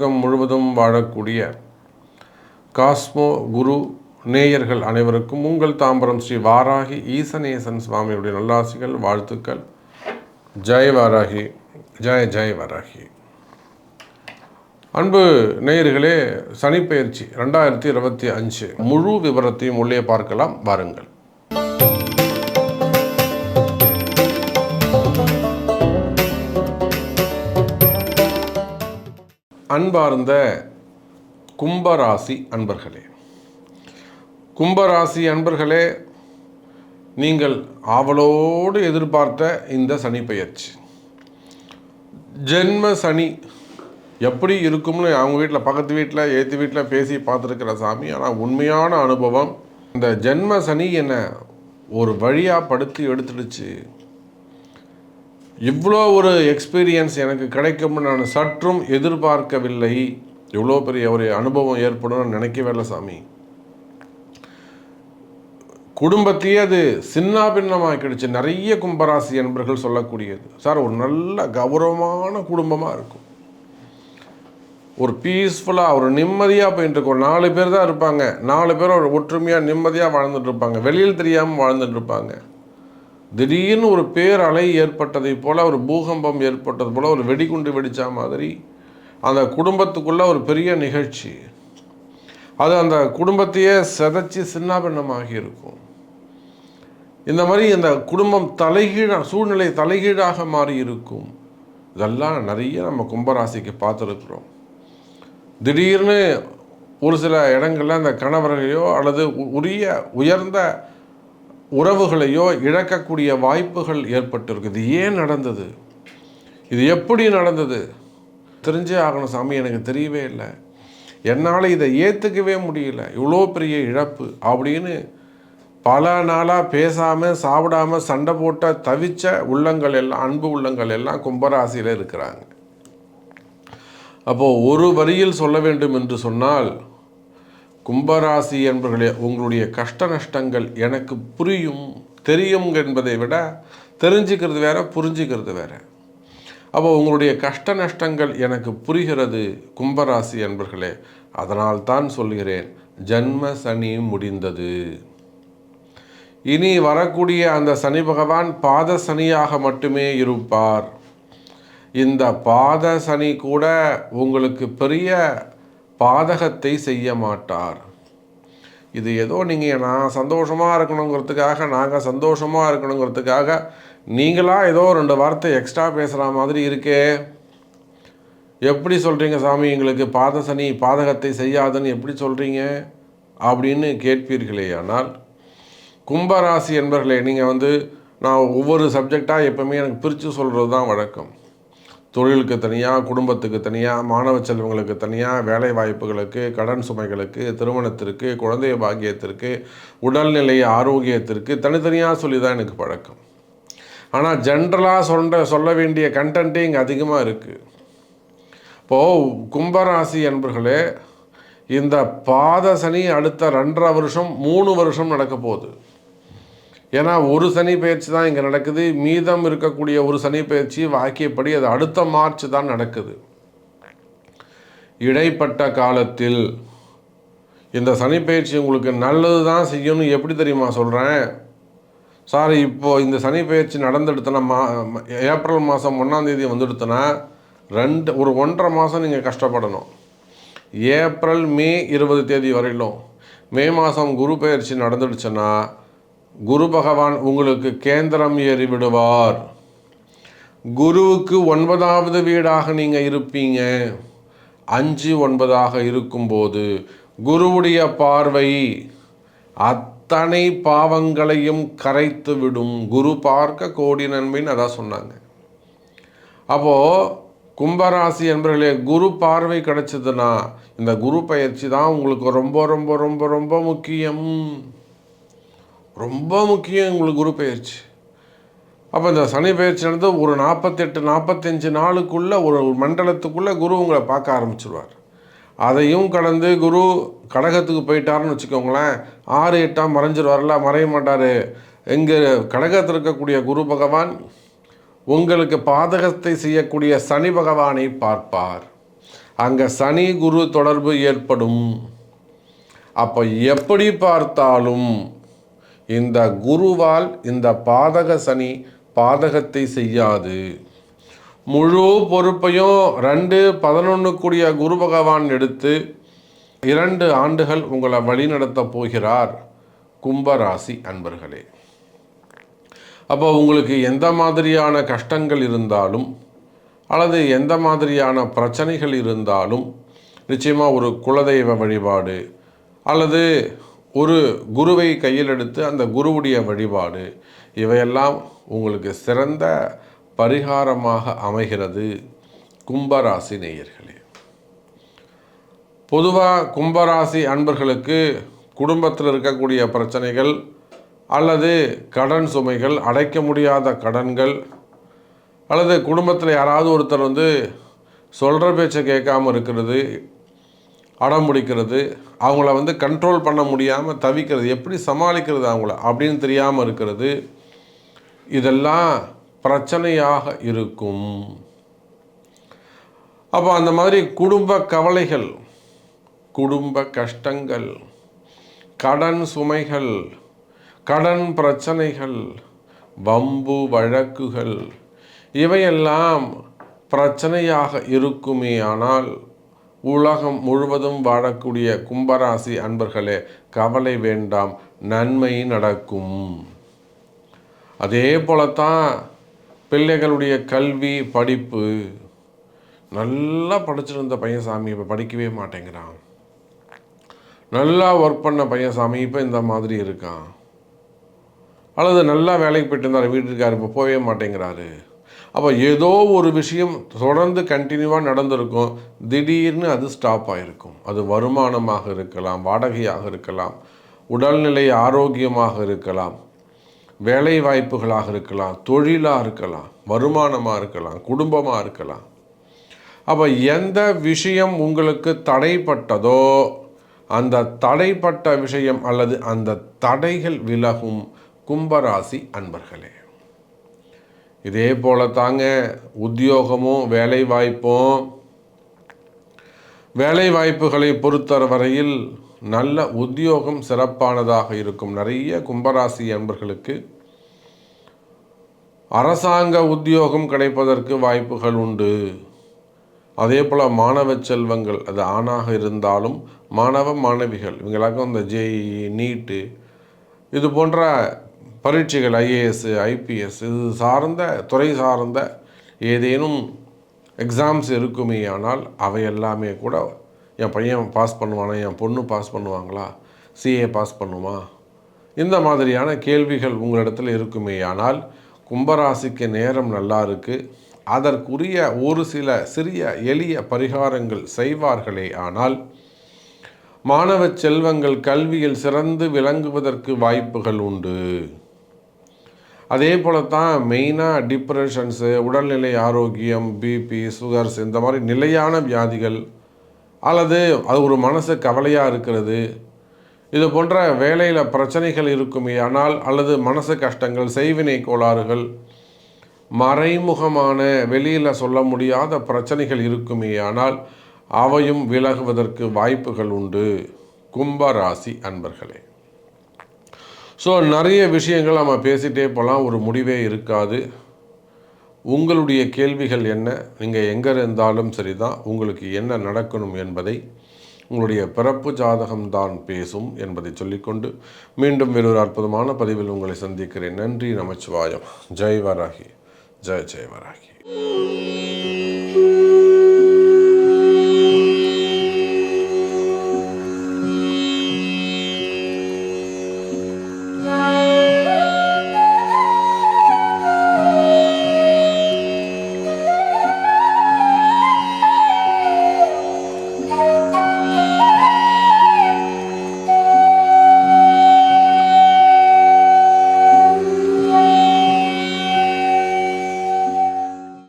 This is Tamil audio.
உலகம் முழுவதும் வாழக்கூடிய காஸ்மோ குரு நேயர்கள் அனைவருக்கும் உங்கள் தாம்பரம் ஸ்ரீ வாராகி ஈசனேசன் சுவாமியுடைய நல்லாசிகள் வாழ்த்துக்கள். ஜெய் வாராகி ஜெய ஜெய் வாராகி. அன்பு நேயர்களே சனிப்பெயர்ச்சி ரெண்டாயிரத்தி இருபத்தி அஞ்சு முழு விவரத்தையும் உள்ளே பார்க்கலாம். வாருங்கள். அன்பார்ந்த கும்பராசி அன்பர்களே. கும்பராசி அன்பர்களே நீங்கள் ஆவலோடு எதிர்பார்த்த இந்த சனி பயிற்சி ஜென்ம சனி எப்படி இருக்கும்னு அவங்க வீட்டில் பக்கத்து வீட்டில் ஏற்று வீட்டில் பேசி பார்த்துருக்கிற சாமி. ஆனால் உண்மையான அனுபவம் இந்த ஜென்ம சனி என்னை ஒரு வழியாக படுத்து எடுத்துடுச்சு. இவ்வளோ ஒரு எக்ஸ்பீரியன்ஸ் எனக்கு கிடைக்கும்னு நான் சற்றும் எதிர்பார்க்கவில்லை. இவ்வளோ பெரிய ஒரு அனுபவம் ஏற்படும் நினைக்கவே இல்லை சாமி. குடும்பத்தையே அது சின்ன பின்னமாக்கிடுச்சு. நிறைய கும்பராசி என்பர்கள் சொல்லக்கூடியது. சார் ஒரு நல்ல கௌரவமான குடும்பமாக இருக்கும். ஒரு பீஸ்ஃபுல்லாக ஒரு நிம்மதியாக போயிட்டு இருக்கும். நாலு பேர் தான் இருப்பாங்க. நாலு பேர் ஒரு ஒற்றுமையாக நிம்மதியாக வாழ்ந்துட்டு இருப்பாங்க. வெளியில் தெரியாமல் வாழ்ந்துட்டு இருப்பாங்க. திடீர்னு ஒரு பேரலை ஏற்பட்டதை போல் ஒரு பூகம்பம் ஏற்பட்டது போல் ஒரு வெடிகுண்டு வெடித்த மாதிரி அந்த குடும்பத்துக்குள்ளே ஒரு பெரிய நிகழ்ச்சி. அது அந்த குடும்பத்தையே செதைச்சி சின்னாபின்னமாகி இருக்கும். இந்த மாதிரி இந்த குடும்பம் தலைகீழாக சூழ்நிலை தலைகீழாக மாறி இருக்கும். இதெல்லாம் நிறைய நம்ம கும்பராசிக்கு பார்த்துருக்குறோம். திடீர்னு ஒரு சில இடங்களில் அந்த கணவர்களையோ அல்லது உ- உரிய உயர்ந்த உறவுகளையோ இழக்கக்கூடிய வாய்ப்புகள் ஏற்பட்டிருக்குது. ஏன் நடந்தது? இது எப்படி நடந்தது? தெரிஞ்சே ஆகணும் சாமி எனக்கு தெரியவே இல்லை. என்னால் இதை ஏற்றுக்கவே முடியல. இவ்வளோ பெரிய இழப்பு அப்படின்னு பல நாளாக பேசாமல் சாப்பிடாம சண்டை போட்ட தவிச்ச உள்ளங்கள் எல்லாம் அன்பு உள்ளங்கள் எல்லாம் கும்பராசியில் இருக்கிறாங்க. அப்போது ஒரு வரியில் சொல்ல வேண்டும் என்று சொன்னால் கும்பராசி என்பர்களே உங்களுடைய கஷ்ட நஷ்டங்கள் எனக்கு புரியும் தெரியும் என்பதை விட தெரிஞ்சுக்கிறது வேற புரிஞ்சுக்கிறது வேற. அப்போ உங்களுடைய கஷ்ட நஷ்டங்கள் எனக்கு புரிகிறது கும்பராசி என்பர்களே. அதனால் தான் சொல்கிறேன் ஜன்ம சனி முடிந்தது. இனி வரக்கூடிய அந்த சனி பகவான் பாத சனியாக மட்டுமே இருப்பார். இந்த பாத சனி கூட உங்களுக்கு பெரிய பாதகத்தை செய்ய மாட்டார். இது ஏதோ நீங்கள் நான் சந்தோஷமாக இருக்கணுங்கிறதுக்காக நாங்கள் சந்தோஷமாக இருக்கணுங்கிறதுக்காக நீங்களாக ஏதோ ரெண்டு வார்த்தை எக்ஸ்ட்ரா பேசுகிற மாதிரி இருக்கே. எப்படி சொல்கிறீங்க சாமி எங்களுக்கு பாத சனி பாதகத்தை செய்யாதுன்னு எப்படி சொல்கிறீங்க அப்படின்னு கேட்பீர்களே ஆனால் கும்பராசி என்பர்களே நீங்கள் வந்து நான் ஒவ்வொரு சப்ஜெக்டாக எப்பவுமே எனக்கு பிரித்து சொல்கிறது தான் வழக்கம். தொழிலுக்கு தனியாக குடும்பத்துக்கு தனியாக மாணவ செல்வங்களுக்கு தனியாக வேலை வாய்ப்புகளுக்கு கடன் சுமைகளுக்கு திருமணத்திற்கு குழந்தை பாக்கியத்திற்கு உடல்நிலை ஆரோக்கியத்திற்கு தனித்தனியாக சொல்லி தான் எனக்கு பழக்கம். ஆனால் ஜென்ரலாக சொல்ற சொல்ல வேண்டிய கண்டென்ட்டே இங்கே அதிகமாக இருக்குது இப்போது கும்பராசி என்பர்களே இந்த பாத சனி அடுத்த ரெண்டரை வருஷம் மூணு வருஷம் நடக்க போகுது. ஏன்னா ஒரு சனி பயிற்சி தான் இங்கே நடக்குது. மீதம் இருக்கக்கூடிய ஒரு சனி பயிற்சி வாக்கியப்படி அது அடுத்த மார்ச் தான் நடக்குது. இடைப்பட்ட காலத்தில் இந்த சனி பயிற்சி உங்களுக்கு நல்லது தான் செய்யணும் எப்படி தெரியுமா சொல்கிறேன் சார் இப்போது இந்த சனி பயிற்சி நடந்துடுத்துனா மா ஏப்ரல் மாதம் ஒன்றாந்தேதி வந்துடுத்துனா ரெண்டு ஒரு ஒன்றரை மாதம் நீங்கள் கஷ்டப்படணும். ஏப்ரல் மே இருபது தேதி வரையிலும் மே மாதம் குரு பயிற்சி நடந்துடுச்சுன்னா குரு பகவான் உங்களுக்கு கேந்திரம் ஏறிவிடுவார். குருவுக்கு ஒன்பதாவது வீடாக நீங்கள் இருப்பீங்க. அஞ்சு ஒன்பதாக இருக்கும்போது குருவுடைய பார்வை அத்தனை பாவங்களையும் கரைத்து விடும் குரு பார்க்க கோடி நன்மைன்னு அதான் சொன்னாங்க. அப்போது கும்பராசி என்பர்களே குரு பார்வை கிடைச்சதுன்னா இந்த குரு பயிற்சி தான் உங்களுக்கு ரொம்ப ரொம்ப ரொம்ப ரொம்ப முக்கியம். ரொம்ப முக்கியம் உங்களுக்கு குரு பயிற்சி அப்போ இந்த சனி பயிற்சி நடந்து ஒரு நாற்பத்தெட்டு நாற்பத்தஞ்சு நாளுக்குள்ளே ஒரு மண்டலத்துக்குள்ளே குரு உங்களை பார்க்க ஆரம்பிச்சிருவார். அதையும் கடந்து குரு கடகத்துக்கு போயிட்டாருன்னு வச்சுக்கோங்களேன் ஆறு எட்டாம் மறைஞ்சிருவார்ல மறைய மாட்டார். எங்கே கடகத்தில் இருக்கக்கூடிய குரு பகவான் உங்களுக்கு பாதகத்தை செய்யக்கூடிய சனி பகவானை பார்ப்பார். அங்கே சனி குரு தொடர்பு ஏற்படும். அப்போ எப்படி பார்த்தாலும் இந்த குருவால் இந்த பாதக சனி பாதகத்தை செய்யாது. முழு பொறுப்பையும் ரெண்டு பதினொன்று கூடிய குரு பகவான் எடுத்து இரண்டு ஆண்டுகள் உங்களை வழிநடத்தப் போகிறார். கும்பராசி அன்பர்களே. அப்போ உங்களுக்கு எந்த மாதிரியான கஷ்டங்கள் இருந்தாலும் அல்லது எந்த மாதிரியான பிரச்சனைகள் இருந்தாலும் நிச்சயமாக ஒரு குலதெய்வ வழிபாடு அல்லது ஒரு குருவை கையில் எடுத்து அந்த குருவுடைய வழிபாடு இவையெல்லாம் உங்களுக்கு சிறந்த பரிகாரமாக அமைகிறது கும்பராசி நேயர்களே. பொதுவாக கும்பராசி அன்பர்களுக்கு குடும்பத்தில் இருக்கக்கூடிய பிரச்சனைகள் அல்லது கடன் சுமைகள் அடைக்க முடியாத கடன்கள் அல்லது குடும்பத்தில் யாராவது ஒருத்தர் வந்து சொல்கிற பேச்சை கேட்காம இருக்கிறது அடம்பிடிக்கிறது அவங்கள வந்து கண்ட்ரோல் பண்ண முடியாமல் தவிக்கிறது எப்படி சமாளிக்கிறது அவங்கள அப்படின்னு தெரியாமல் இருக்கிறது இதெல்லாம் பிரச்சனையாக இருக்கும். அப்போ அந்த மாதிரி குடும்ப கவலைகள் குடும்ப கஷ்டங்கள் கடன் சுமைகள் கடன் பிரச்சனைகள் வம்பு வழக்குகள் இவையெல்லாம் பிரச்சனையாக இருக்குமே ஆனால் உலகம் முழுவதும் வாழக்கூடிய கும்பராசி அன்பர்களே கவலை வேண்டாம் நன்மை நடக்கும். அதே போலத்தான் பிள்ளைகளுடைய கல்வி படிப்பு. நல்லா படிச்சிருந்த பையன் சாமி இப்போ படிக்கவே மாட்டேங்கிறான். நல்லா ஒர்க் பண்ண பையன் சாமி இப்போ இந்த மாதிரி இருக்கான். அல்லது நல்லா வேலைக்கு போயிட்டு இருந்தார் வீட்டுக்கார் இப்போ போகவே மாட்டேங்கிறாரு. அப்போ ஏதோ ஒரு விஷயம் தொடர்ந்து கண்டினியூவாக நடந்திருக்கும். திடீர்னு அது ஸ்டாப் ஆகிருக்கும் அது வருமானமாக இருக்கலாம் வாடகையாக இருக்கலாம் உடல்நிலை ஆரோக்கியமாக இருக்கலாம் வேலை வாய்ப்புகளாக இருக்கலாம் தொழிலாக இருக்கலாம் வருமானமாக இருக்கலாம் குடும்பமாக இருக்கலாம். அப்போ எந்த விஷயம் உங்களுக்கு தடைப்பட்டதோ அந்த தடைப்பட்ட விஷயம் அல்லது அந்த தடைகள் விலகும் கும்பராசி அன்பர்களே. இதே போல தாங்க உத்தியோகமும் வேலை வாய்ப்பும் வேலை வாய்ப்புகளை பொறுத்தவரையில் வரையில் நல்ல உத்தியோகம் சிறப்பானதாக இருக்கும். நிறைய கும்பராசி அன்பர்களுக்கு அரசாங்க உத்தியோகம் கிடைப்பதற்கு வாய்ப்புகள் உண்டு. அதே போல் மாணவ செல்வங்கள் அது ஆணாக இருந்தாலும் மாணவ மாணவிகள் இவங்களாக்கும் இந்த ஜேஇ நீட்டு இது போன்ற பரீட்சைகள் ஐஏஎஸ் ஐபிஎஸ் இது சார்ந்த துறை சார்ந்த ஏதேனும் எக்ஸாம்ஸ் இருக்குமே ஆனால் அவை எல்லாமே கூட என் பையன் பாஸ் பண்ணுவானா என் பொண்ணு பாஸ் பண்ணுவாங்களா சிஏ பாஸ் பண்ணுமா? இந்த மாதிரியான கேள்விகள் உங்களிடத்தில் இருக்குமே ஆனால் கும்பராசிக்கு நேரம் நல்லா இருக்குது அதற்குரிய ஒரு சில சிறிய எளிய பரிகாரங்கள் செய்வார்களே ஆனால் மாணவ செல்வங்கள் கல்வியில் சிறந்து விளங்குவதற்கு வாய்ப்புகள் உண்டு. அதே போல தான் மெயினாக டிப்ரெஷன்ஸு உடல்நிலை ஆரோக்கியம் பிபி சுகர்ஸ் இந்த மாதிரி நிலையான வியாதிகள் அல்லது அது ஒரு மனசு கவலையாக இருக்கிறது இது போன்ற வேலையில் பிரச்சனைகள் இருக்குமே ஆனால் அல்லது மனசு கஷ்டங்கள் செய்வினை கோளாறுகள் மறைமுகமான வெளியில் சொல்ல முடியாத பிரச்சனைகள் இருக்குமே ஆனால் அவையும் விலகுவதற்கு வாய்ப்புகள் உண்டு. கும்பராசி அன்பர்களே. ஸோ நிறைய விஷயங்கள் நம்ம பேசிகிட்டே போகலாம் ஒரு முடிவே இருக்காது. உங்களுடைய கேள்விகள் என்ன? நீங்கள் எங்கே இருந்தாலும் சரி தான் உங்களுக்கு என்ன நடக்கணும் என்பதை உங்களுடைய பிறப்பு ஜாதகம்தான் பேசும் என்பதை சொல்லிக்கொண்டு மீண்டும் வேறொரு அற்புதமான பதிவில் உங்களை சந்திக்கிறேன். நன்றி நமச்சிவாயம். ஜெய் வராகி. ஜெய் ஜெய் வராகி.